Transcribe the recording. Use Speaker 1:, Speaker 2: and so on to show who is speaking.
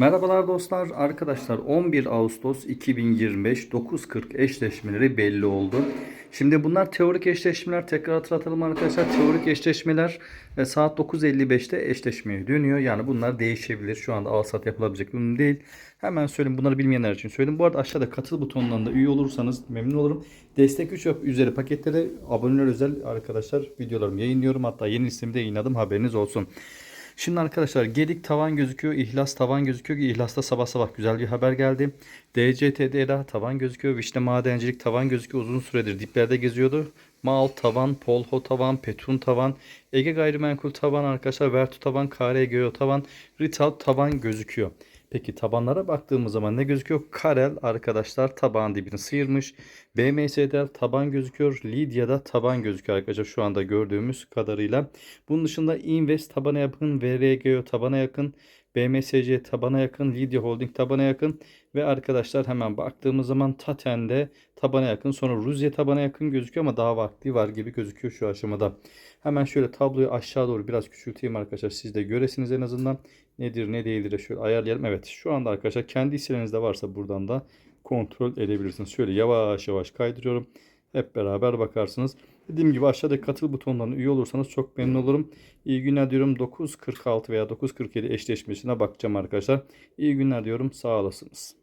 Speaker 1: Merhabalar dostlar. Arkadaşlar 11 Ağustos 2025 9.40 eşleşmeleri belli oldu. Şimdi bunlar teorik eşleşmeler. Tekrar hatırlatalım arkadaşlar. Teorik eşleşmeler e, saat 9.55'te eşleşmeye dönüyor. Yani bunlar değişebilir. Şu anda al sat yapılabilecek durum değil. Hemen söyleyeyim. Bunları bilmeyenler için söyleyeyim. Bu arada aşağıda katıl butonlarında üye olursanız memnun olurum. Destek 3 üzeri paketlere aboneler özel arkadaşlar videolarımı yayınlıyorum. Hatta yeni listemi de yayınladım. Haberiniz olsun. Şimdi arkadaşlar gedik tavan gözüküyor. İhlas tavan gözüküyor İhlas'ta sabah sabah güzel bir haber geldi. DCTD'de tavan gözüküyor. Vişne madencilik tavan gözüküyor. Uzun süredir diplerde geziyordu. Mal tavan, Polho tavan, Petrun tavan, Ege gayrimenkul tavan arkadaşlar. Vertu tavan, KRGO tavan, Rital tavan gözüküyor. Peki tabanlara baktığımız zaman ne gözüküyor? Karel arkadaşlar taban dibini sıyırmış. BMS'de taban gözüküyor. Lidya'da taban gözüküyor arkadaşlar şu anda gördüğümüz kadarıyla. Bunun dışında Invest tabana yakın, VRGO tabana yakın, BMSC tabana yakın, Lidya Holding tabana yakın ve arkadaşlar hemen baktığımız zaman Taten'de tabana yakın sonra Rusya tabana yakın gözüküyor ama daha vakti var gibi gözüküyor şu aşamada. Hemen şöyle tabloyu aşağı doğru biraz küçülteyim arkadaşlar siz de göresiniz en azından nedir ne değildir de şöyle ayarlayalım. Evet şu anda arkadaşlar kendi hisselerinizde varsa buradan da kontrol edebilirsiniz. Şöyle yavaş yavaş kaydırıyorum. Hep beraber bakarsınız. Dediğim gibi aşağıda katıl butonlarına üye olursanız çok memnun olurum. İyi günler diyorum. 9.46 veya 9.47 eşleşmesine bakacağım arkadaşlar. İyi günler diyorum. Sağ olasınız.